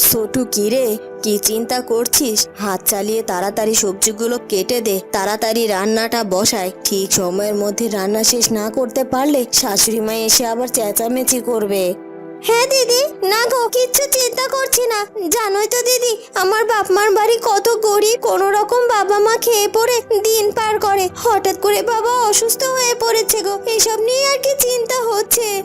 ছোটু কিরে কি চিন্তা করছিস? হাত চালিয়ে তাড়াতাড়ি সবজিগুলো কেটে দে। তাড়াতাড়ি রান্নাটা বসায়। ঠিক সময়ের মধ্যে রান্না শেষ না করতে পারলে শাশুড়ি মা এসে আবার চেঁচামেচি করবে। হ্যাঁ দিদি। না গো, কিচ্ছু চিন্তা করছি না। জানোই তো, দিদি, আমার বাপ মার বাড়ি কত গরিব। কোনো রকম বাবা মা খেয়ে পড়ে, দিন পার করে। হঠাৎ করে বাবা অসুস্থ হয়ে পড়েছে গো। এসব নিয়ে আর কি চিন্তা হচ্ছে?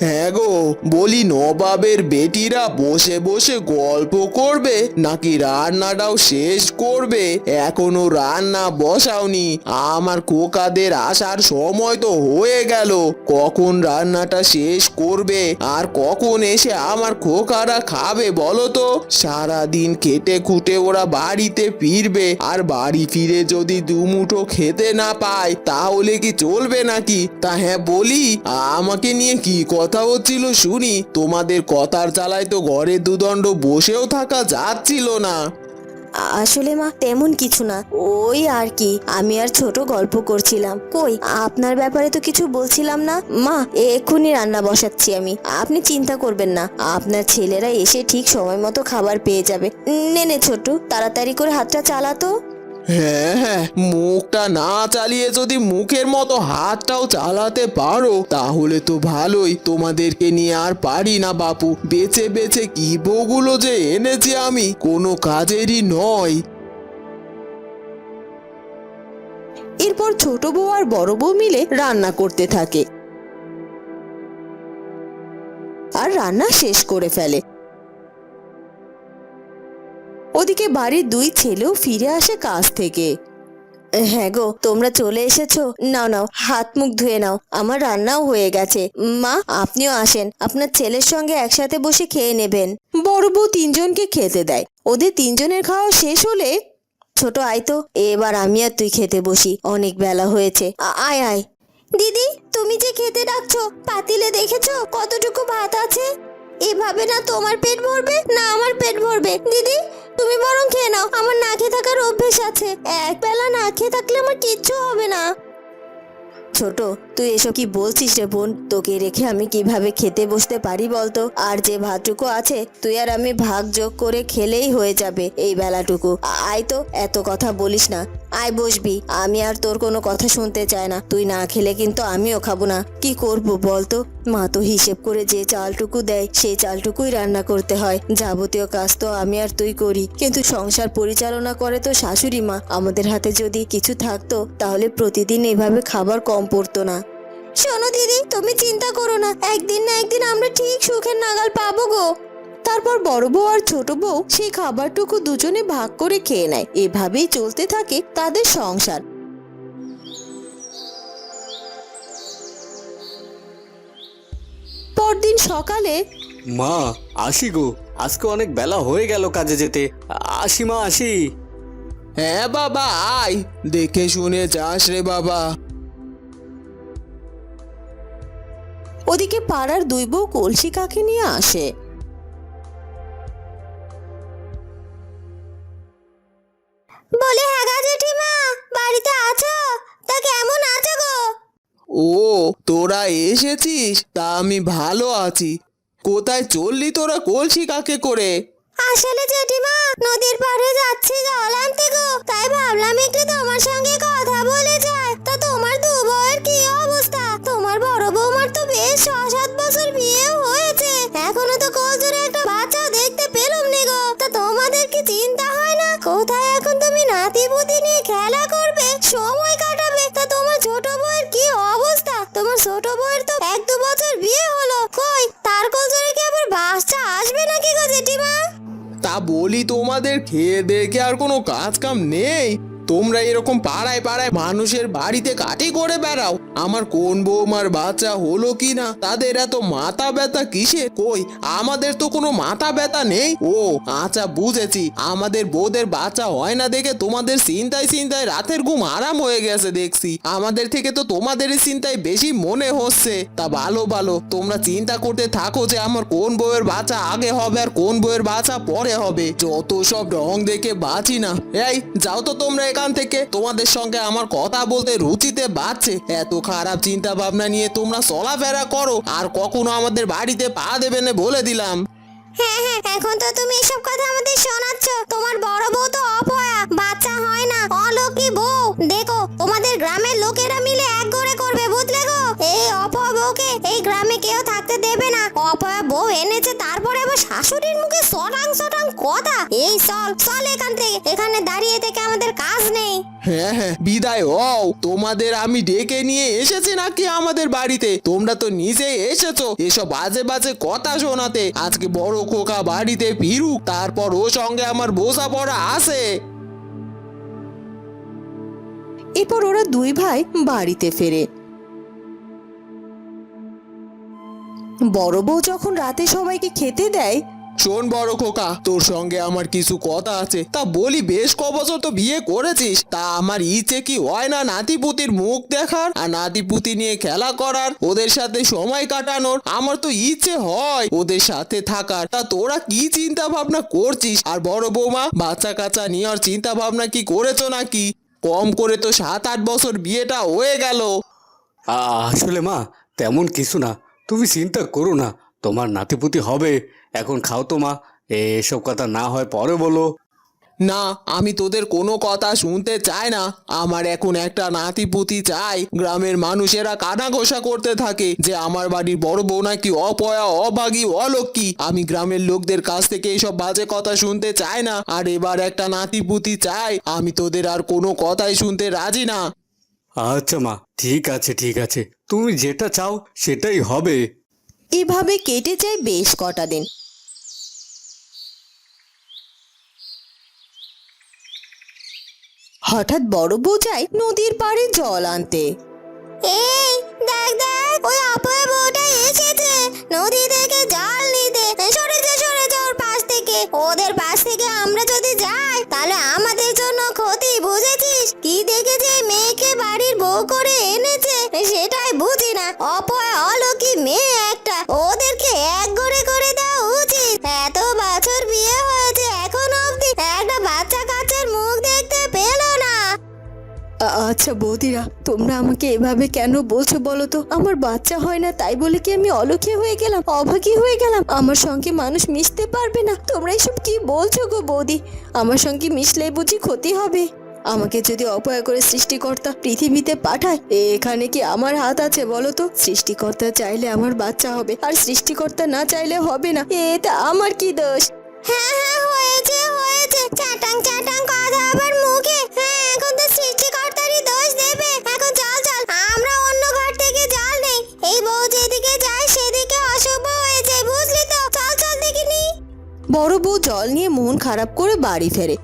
হ্যাঁ গো, বলি নবাবের বেটিরা বসে বসে গল্প করবে, নাকি রান্নাটাও শেষ করবে? এখনও রান্না বসাওনি। আমার কোকাদের আসার সময় তো হয়ে গেল। কখন রান্নাটা শেষ করবে? আর কখন এসে আমার খোকারা খাবে বলো তো? সারাদিন খেটে খুটে ওরা বাড়িতে ফিরবে। আর বাড়ি ফিরে যদি দুমুঠো খেতে না পায়, তাহলে কি চলবে নাকি? তা হ্যাঁ বলি, আমাকে নিয়ে কি কথা হচ্ছিল শুনি। তোমাদের কথার চালায় তো ঘরে দুদণ্ড বসেও থাকা যাচ্ছিল না। আসলে মা, তেমন কিছু না। ওই আর কি, আমি আর ছোট গল্প করছিলাম। কই, আপনার ব্যাপারে তো কিছু বলছিলাম না? মা, এক্ষুনি রান্না বসাচ্ছি আমি। আপনি চিন্তা করবেন না। আপনার ছেলেরা এসে ঠিক সময় মতো খাবার পেয়ে যাবে। নে নে তাড়াতাড়ি করে হাতটা চালাতো হ্যাঁ হ্যাঁ মুখটা না চালিয়ে যদি মুখের মতো হাতটাও চালাতে পারো, তাহলে তো ভালোই। তোমাদেরকে নিয়ে আর পারি না, বাপু। বেছে বেছে কি বউগুলো যে এনেছি আমি, কোনো কাজেরই নয়। এরপর ছোট বউ আর বড় বউ মিলে রান্না করতে থাকে। আর রান্না শেষ করে ফেলে। ওদিকে বাড়ির দুই ছেলেও ফিরে আসে কাজ থেকে। হ্যাঁ গো তোমরা চলে এসেছ। নাও নাও হাত মুখ ধুয়ে নাও। আমার রান্নাও হয়ে গেছে। মা আপনিও আসেন। আপনার ছেলের সঙ্গে একসাথে বসে খেয়ে নেবেন। বড় বউ তিনজনকে খেতে দেয়। ওদের তিনজনের খাওয়া শেষ হলে ছোট আয় তো এবার আমি আর তুই খেতে বসি। অনেক বেলা হয়েছে। আয় আয়। দিদি তুমি যে খেতে ডাকছো পাতিলে দেখেছ কতটুকু ভাত আছে? এভাবে না তোমার পেট ভরবে না আমার পেট ভরবে। দিদি তুমি বরং খেয়ে নাও। আমার না খেয়ে থাকার অভ্যেস আছে। এক বেলা না খেয়ে থাকলে আমার কিচ্ছু হবে না। ছোট তুই এসব কি বলছিস রে বোন? তোকে রেখে আমি কীভাবে খেতে বসতে পারি বলতো? আর যে ভাতটুকু আছে, তুই আর আমি ভাগ যোগ করে খেলেই হয়ে যাবে এই বেলাটুকু। আয় তো, এত কথা বলিস না। আয় বসবি। আমি আর তোর কোনো কথা শুনতে চাই না। তুই না খেলে কিন্তু আমিও খাব না। কি করব বলতো? মা তো হিসেব করে যে চালটুকু দেয় সেই চালটুকুই রান্না করতে হয়। যাবতীয় কাজ তো আমি আর তুই করি। কিন্তু সংসার পরিচালনা করে তো শাশুড়ি মা। আমাদের হাতে যদি কিছু থাকতো, তাহলে প্রতিদিন এভাবে খাবার কম পড়তো না। শোনো দিদি তুমি চিন্তা করো না। একদিন না একদিন আমরা ঠিক সুখের নাগাল পাবো গো। তারপর বড় বউ আর ছোট বউ সেই খাবারটুকু দুজনে ভাগ করে খেয়ে নেয়। এভাবেই চলতে থাকে তাদের সংসার। পরদিন সকালে মা আসি গো। আজকে অনেক বেলা হয়ে গেল কাজে যেতে। আসি মা আসি। হ্যাঁ বাবা আয়। দেখে শুনে যাস রে বাবা। ওদিকে পাড়ার দুই বউ কলসি কাকে নিয়ে আসে। বলে হ্যাঁ গা জেঠিমা বাড়িতে আছো? তা কেমন আছো গো? ও তোরা এসেছিস? তা আমি ভালো আছি। কোথায় চললি তোরা কলসি কাকে করে? আসলে জেঠিমা নদীর পাড়ে যাচ্ছি জল আনতে গো। তাই ভাবলাম একটু তোমার সঙ্গে কথা বলে যায় বেশ ছ সাত বছর বিয়েও হয়েছে। এখনও তো কোলজোরে একটা বাচ্চাও দেখতে পেলুম নি গো। তা তোমাদের কি চিন্তা হয় না? কোথায় এখন তুমি নাতি পুতি নিয়ে খেলা করবে? সময় কাটাবে। তা তোমার ছোট বউয়ের কি অবস্থা? তোমার ছোট বউয়ের তো এক দু বছর বিয়ে হলো। কই? তার কোলজোরে কি আবার বাচ্চা আসবে নাকি গো জেঠিমা? তা বলি তোমাদের, খেয়ে দেখে আর কোনো কাজ কাম নেই। তোমরা এরকম পাড়ায় পাড়ায় মানুষের বাড়িতে কাটি করে বেড়াও। আমার কোন বৌমার বাচ্চা হলো কি না তাদের এত মাথা ব্যথা কিসে কই, আমাদের তো কোনো মাথা ব্যথা নেই। ও আচ্ছা বুঝেছি। আমাদের বউদের বাচ্চা হয় না দেখে তোমাদের চিন্তায় চিন্তায় রাতের ঘুম আরাম হয়ে গেছে দেখছি। আমাদের থেকে তো তোমাদেরই চিন্তায় বেশি মনে হচ্ছে। তা ভালো ভালো। তোমরা চিন্তা করতে থাকো যে আমার কোন বউয়ের বাচ্চা আগে হবে আর কোন বউয়ের বাচ্চা পরে হবে। যত সব রং দেখে বাঁচি না। এই, যাও তো তোমরা এখান থেকে। তোমাদের সঙ্গে আমার কথা বলতে রুচিতে বাড়ছে এত খারাপ চিন্তা ভাবনা নিয়ে তোমরা চলাফেরা করো, আর কখনো আমাদের বাড়িতে পা দেবে না বলে দিলাম। হ্যাঁ হ্যাঁ এখন তো তুমি এসব কথা আমাদের শোনাচ্ছ। তোমার বড় বউ তো অপয়া, বাচ্চা হয় না অলক্ষী বউ। দেখো, তোমাদের গ্রামের লোকেরা মিলে এক করে করবে, বুঝলে গো? এই অপয়া বউকে এই গ্রামে কেউ থাকতে দেবে না। অপয়া বউ এনেছে আবার শাশুড়ির মুখে সটাং সটাং কথা। এই চল চল এখান থেকে। এখানে দাঁড়িয়ে থেকে আমাদের কাজ নেই। হ্যাঁ হ্যাঁ বিদায় হও। তোমাদের আমি ডেকে নিয়ে এসেছি নাকি আমাদের বাড়িতে? তোমরা তো নিজেই এসেছ এসব বাজে বাজে কথা শোনাতে। আজকে বড় খোকা বাড়িতে ফিরুক তারপর ও সঙ্গে আমার বোঝা পড়া আছে। এরপর ওরা দুই ভাই বাড়িতে ফেরে। বড় বউ যখন রাতে সবাইকে খেতে দেয় শোন বড় খোকা তোর সঙ্গে আমার কিছু কথা আছে। তা বলি বেশ ক বছর তো বিয়ে করেছিস তা আমার ইচ্ছে কি হয় না নাতিপুতির মুখ দেখার আর নাতিপুতি নিয়ে খেলা করার? ওদের সাথে সময় কাটানোর আমার তো ইচ্ছে হয় ওদের সাথে থাকার। তা তোরা কি চিন্তা ভাবনা করছিস? আর বড় বৌমা বাচ্চা কাচ্চা নেওয়ার চিন্তা ভাবনা কি করেছ নাকি? কম করে তো সাত আট বছর বিয়েটা হয়ে গেল। আ- আসলে মা তেমন কিছু না। তুমি চিন্তা করো না, তোমার নাতিপুতি হবে। এখন খাও তো মা, এসব কথা না হয় পরে বলো। না, আমি তোদের কোনো কথা শুনতে চাই না। আমার এখন একটা নাতিপুতি চাই। গ্রামের মানুষেরা কানা ঘোষা করতে থাকে যে আমার বাড়ির বড় বউ নাকি অপয়া, অভাগী অলক্ষী আমি গ্রামের লোকদের কাছ থেকে এইসব বাজে কথা শুনতে চাই না। আর এবার একটা নাতিপুতি চাই। আমি তোদের আর কোনো কথাই শুনতে রাজি না। আচ্ছা মা ঠিক আছে ঠিক আছে। তুমি যেটা চাও সেটাই হবে। এভাবে কেটে যায় বেশ কটা দিন। হঠাৎ বড় বউ যায় নদীর পাড়ে জল আনতে। এই দেখ দেখ ওই অপয়া বউটা এসেছে। নদী থেকে জল নিতে। সরে যা সরে যা ওর পাশ থেকে। ওদের পাশ থেকে আমরা করে এনেছে, সেটাই বুঝি না। অপয়া অলকি মেয়ে একটা, ওদেরকে এক করে করে দেওয়া উচিত। এত বছর বিয়ে হয়েছে, এখন অবধি একটা বাচ্চা কাচ্চার মুখ দেখতে পেল না। আচ্ছা বৌদিরা, তোমরা আমাকে এভাবে কেন বলছো বলো তো? আমার বাচ্চা হয় না, তাই বলে কি আমি অলক্ষী হয়ে গেলাম, অভাগী হয়ে গেলাম? আমার সঙ্গে মানুষ মিশতে পারবে না। তোমরা এসব কি বলছো গো বৌদি? আমার সঙ্গে মিশলে বুঝি ক্ষতি হবে। আমাকে যদি অপয়া করে সৃষ্টিকর্তা পৃথিবীতে পাঠায় এখানে কি আমার হাত আছে বলো তো? সৃষ্টিকর্তা চাইলে আমার বাচ্চা হবে আর সৃষ্টিকর্তা না চাইলে হবে না এতে আমার কি দোষ? হ্যাঁ হ্যাঁ হয়েছে হয়েছে। চাটাং চাটাং কথা আবার মুখে। হ্যাঁ এখন তো সৃষ্টিকর্তারই দোষ দেবে। এখন চল চল আমরা অন্য ঘর থেকে জল নেই। এই বউ যেদিকে যায় সেদিকে অশুভ হয়েছে বুঝলি তো? চল চল দেখিনি? বড় বউ জল নিয়ে মন খারাপ করে বাড়ি ফেরে।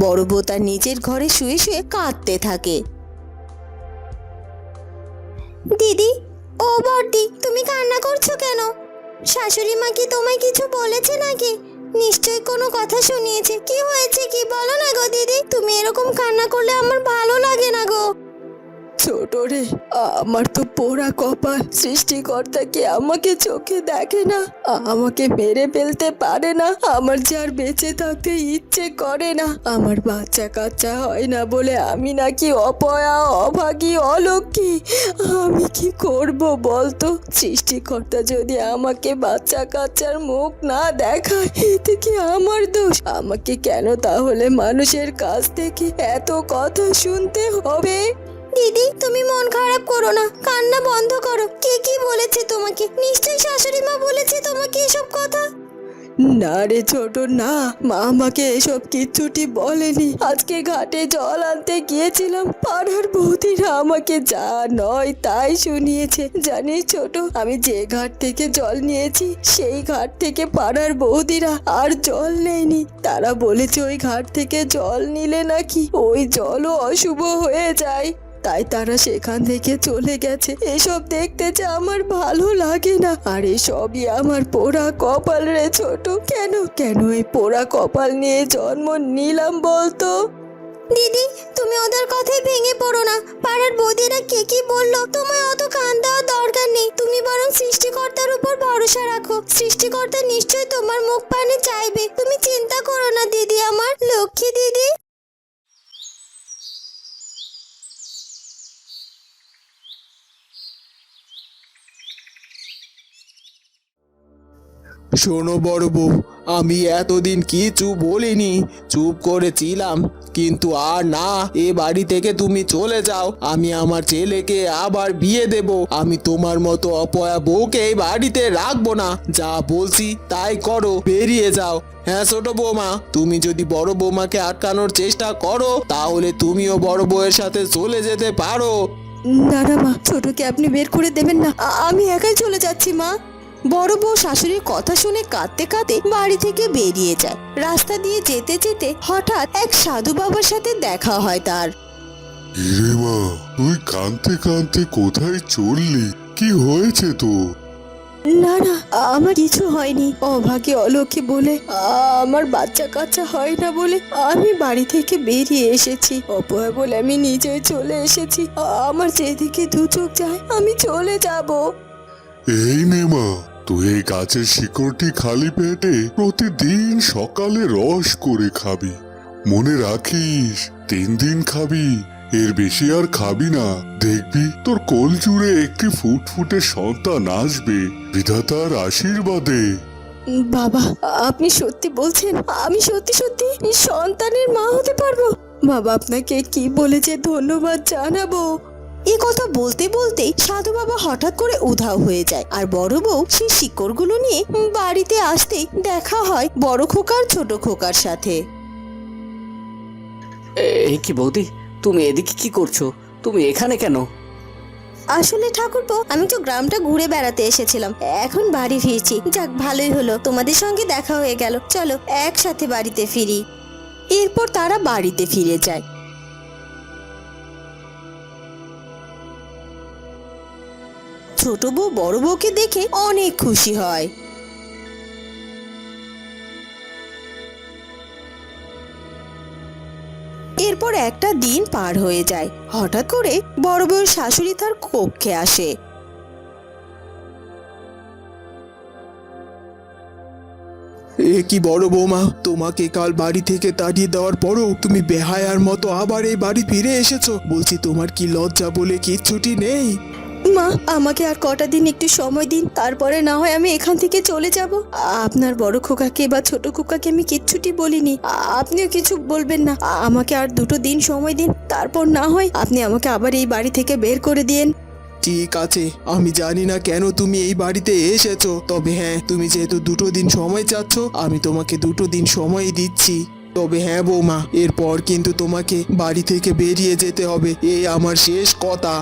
বড় বউ তার নিজের ঘরে শুয়ে শুয়ে কাঁদতে থাকে। দিদি, ও বড়দি, তুমি কান্না করছ কেন? শাশুড়ি মা কি তোমায় কিছু বলেছে নাকি? নিশ্চয়ই কোনো কথা শুনিয়েছে। কি হয়েছে কি? বলো না গো দিদি, তুমি এরকম কান্না করলে আমার ভালো লাগে না গো। রে আমার তো পোড়া কপাল সৃষ্টিকর্তা কি আমাকে চোখে দেখে না। আমাকে মেরে ফেলতে পারে না। আমার যে আর বেঁচে থাকতে ইচ্ছে করে না। আমার বাচ্চা কাচ্চা হয় না বলে আমি নাকি অপয়া, অভাগী অলক্ষী আমি কি করব বলতো? সৃষ্টিকর্তা যদি আমাকে বাচ্চা কাচ্চার মুখ না দেখায়, এতে কি আমার দোষ? আমাকে কেন তাহলে মানুষের কাছ থেকে এত কথা শুনতে হবে? দিদি, তুমি মন খারাপ করো না, কান্না বন্ধ করো। কে কি বলেছে তোমাকে? নিশ্চয়ই শাশুড়ি মা বলেছে তোমাকে এসব কথা? না রে ছোট, না। মা আমাকে এসব কিচ্ছুটি বলেনি। আজকে ঘাটে জল আনতে গিয়েছিলাম। পাড়ার বৌদিরা আমাকে যা নয় তাই শুনিয়েছে। জানিস ছোট, আমি যে ঘাট থেকে জল নিয়েছি, সেই ঘাট থেকে পাড়ার বৌদিরা আর জল নেয়নি। তারা বলেছে ওই ঘাট থেকে জল নিলে নাকি ওই জলও অশুভ হয়ে যায়। তাই তারা সেখান থেকে চলে গেছে। এসব দেখতে যে আমার ভালো লাগে না। আর এসবই আমার পোড়া কপাল রে ছোট। কেন? কেন এই পোড়া কপাল নিয়ে জন্ম নিলাম বলতো? দিদি, তুমি ওদের কথায় ভেঙে পড়ো না। পাড়ার বৌদিরা কে কি বলল? তোমায় অত কান দেওয়ার দরকার নেই। তুমি বরং সৃষ্টিকর্তার উপর ভরসা রাখো। সৃষ্টিকর্তা নিশ্চয়ই তোমার মুখ পানে চাইবে। তুমি চিন্তা করো না, দিদি, আমার লক্ষ্মী দিদি। শোনো বড় বউ, আমি এতদিন কিছু বলিনি, চুপ করেছিলাম, কিন্তু আর না, এ বাড়ি থেকে তুমি চলে যাও, আমি আমার ছেলেকে আবার বিয়ে দেব, আমি তোমার মতো অপয়া বউকে এই বাড়িতে রাখব না, যা বলছি তাই করো, বেরিয়ে যাও। হ্যাঁ ছোট বৌমা, তুমি যদি বড় বৌমাকে আটকানোর চেষ্টা করো, তাহলে তুমিও বড় বউয়ের সাথে চলে যেতে পারো। না মা, ছোটকে আপনি বের করে দেবেন না আমি একাই চলে যাচ্ছি মা। বড় বউ শাশুড়ির কথা শুনে কাঁদতে কাঁদতে বাড়ি থেকে বেরিয়ে যায়। রাস্তা দিয়ে যেতে যেতে হঠাৎ এক সাধু বাবার সাথে দেখা হয় তার। মা তুই কাঁদতে কাঁদতে কোথায় চললি? কি হয়েছে তো না না আমার কিছু হয়নি। অভাগে অলক্ষে বলে আমার বাচ্চা কাচ্চা হয় না বলে আমি বাড়ি থেকে বেরিয়ে এসেছি। অপয়া বলে আমি নিজে চলে এসেছি। আমার যেদিকে দু চোখ যায় আমি চলে যাব। এই নে মা, তুই এই গাছের শিকড়টি খালি পেটে প্রতিদিন সকালে রস করে খাবি। মনে রাখিস, তিন দিন খাবি, এর বেশি আর খাবি না। দেখবি, তোর কোল জুড়ে একটি ফুটফুটে সন্তান আসবে, বিধাতার আশীর্বাদে। বাবা, আপনি সত্যি বলছেন, আমি সত্যি সত্যি সন্তানের মা হতে পারব? বাবা, আপনাকে কি বলেছে ধন্যবাদ জানাব? এ কথা বলতে বলতে সাধু বাবা হঠাৎ করে উধাও হয়ে যায়। আর বড় বউ সেই শিকড়গুলো নিয়ে বাড়িতে আসতেই দেখা হয় বড় খোকার ছোট খোকার সাথে। এই কি বৌদি তুমি এদিকে কি করছ? তুমি এখানে কেন? আসলে ঠাকুরপো আমি তো গ্রামটা ঘুরে বেড়াতে এসেছিলাম। এখন বাড়ি ফিরছি। যাক ভালোই হলো। তোমাদের সঙ্গে দেখা হয়ে গেল। চলো একসাথে বাড়িতে ফিরি। এরপর তারা বাড়িতে ফিরে যায়। ছোট বউ, বড় বউকে দেখে অনেক খুশি হয়। এরপর একটা দিন পার হয়ে যায়। হঠাৎ করে বড় বউয়ের শাশুড়ি তার কক্ষে আসে। এ কি বড় বৌমা, তোমাকে কাল বাড়ি থেকে তাড়িয়ে দেওয়ার পরও তুমি বেহায়ার মতো আবার এই বাড়ি ফিরে এসেছ। বলছি, তোমার কি লজ্জা বলে কিচ্ছুটি নেই? মা, আমাকে আর কটা দিন একটু সময় দিন, তারপরে না হয় আমি এখান থেকে চলে যাব। আপনার বড় খোকাকে বা ছোট খোকাকে আমি কিচ্ছুটি বলিনি আপনিও কিছু বলবেন না। আমাকে আর দুটো দিন সময় দিন, তারপর না হয় আপনি আমাকে আবার এই বাড়ি থেকে বের করে দিন ঠিক আছে, আমি জানি না কেন তুমি এই বাড়িতে এসেছ, তবে হ্যাঁ তুমি যেহেতু দুটো দিন সময় চাচ্ছ, আমি তোমাকে দুটো দিন সময় দিচ্ছি। তবে হ্যাঁ বৌমা, এরপর কিন্তু তোমাকে বাড়ি থেকে বেরিয়ে যেতে হবে এই আমার শেষ কথা।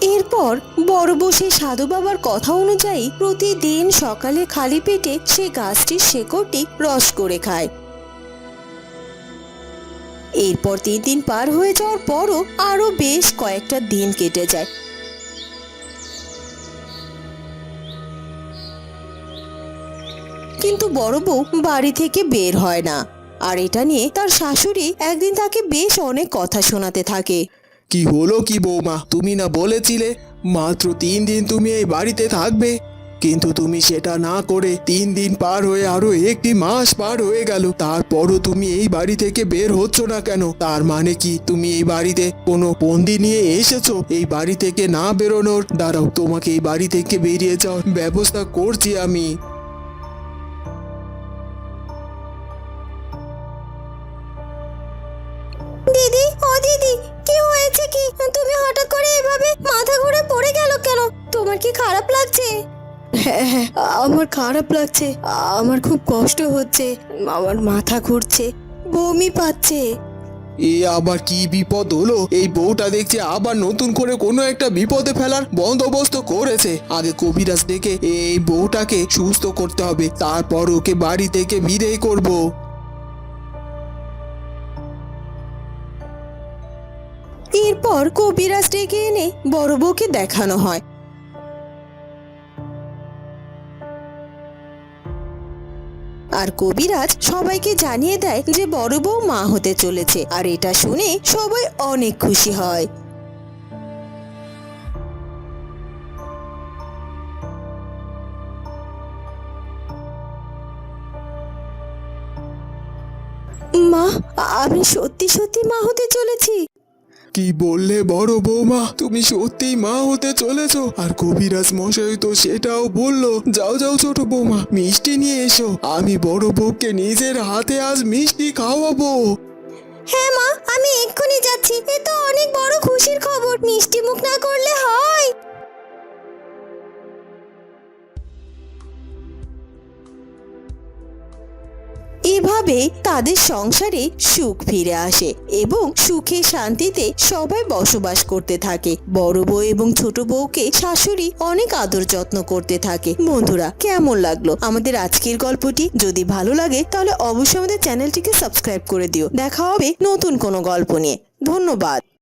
এরপর বড় বসে সাধু বাবার কথা অনুযায়ী প্রতিদিন সকালে খালি পেটে সে গাছটির শেকড়টি রস করে খায়। এরপর তিন দিন পার হয়ে যাওয়ার পরও আরও বেশ কয়েকটা দিন কেটে যায়। কিন্তু বড় বউ বাড়ি থেকে বের হয় না। আর এটা নিয়ে তার শাশুড়ি একদিন তাকে বেশ অনেক কথা শোনাতে থাকে। কি হলো কি বৌমা? তুমি না বলেছিলে, মাত্র তিন দিন তুমি এই বাড়িতে থাকবে। কিন্তু তুমি সেটা না করে তিন দিন পার হয়ে আরও একটি মাস পার হয়ে গেল। তারপরও তুমি এই বাড়ি থেকে বের হচ্ছ না কেন? তার মানে কি তুমি এই বাড়িতে কোনো বন্দি নিয়ে এসেছ? এই বাড়ি থেকে না বেরোনোর? দাঁড়াও, তোমাকে এই বাড়ি থেকে বেরিয়ে যাওয়ার ব্যবস্থা করছি আমি। খারাপ লাগছে। আমার খুব কষ্ট হচ্ছে। আমার মাথা ঘুরছে। বমি পাচ্ছে। এ আবার কি বিপদ হলো? এই বউটা দেখছে আবার নতুন করে কোনো একটা বিপদে ফেলার বন্দোবস্ত করেছে। আগে কবিরাজ ডেকে এই বউটাকে সুস্থ করতে হবে তারপর ওকে বাড়ি থেকে বিদেয় করব। এরপর কবিরাজ ডেকে এনে বড় বউকে দেখানো হয়। আর কবিরাজ সবাইকে জানিয়ে দেয় যে বড় বউ মা হতে চলেছে। আর এটা শুনে সবাই অনেক খুশি হয়। মা, আমি সত্যি সত্যি মা হতে চলেছি। কি বললে বড় বৌমা? তুমি সত্যি মা হতে চলেছ। আর কবিরাজ মশাই তো সেটাও বলল। যাও যাও ছোট বৌমা, মিষ্টি নিয়ে এসো। আমি বড় বউকে নিজের হাতে আজ মিষ্টি খাওয়াবো। হ্যাঁ মা, আমি এক্ষুনি যাচ্ছি। এ তো অনেক বড় খুশির খবর। মিষ্টি মুখ না করলে এভাবে তাদের সংসারে সুখ ফিরে আসে এবং সুখে শান্তিতে সবাই বসবাস করতে থাকে। বড় বউ এবং ছোট বউকে শাশুড়ি অনেক আদর যত্ন করতে থাকে। বন্ধুরা, কেমন লাগল আমাদের আজকের গল্পটি? যদি ভালো লাগে, তাহলে অবশ্যই আমাদের চ্যানেলটিকে সাবস্ক্রাইব করে দিও। দেখা হবে নতুন কোনো গল্প নিয়ে। ধন্যবাদ।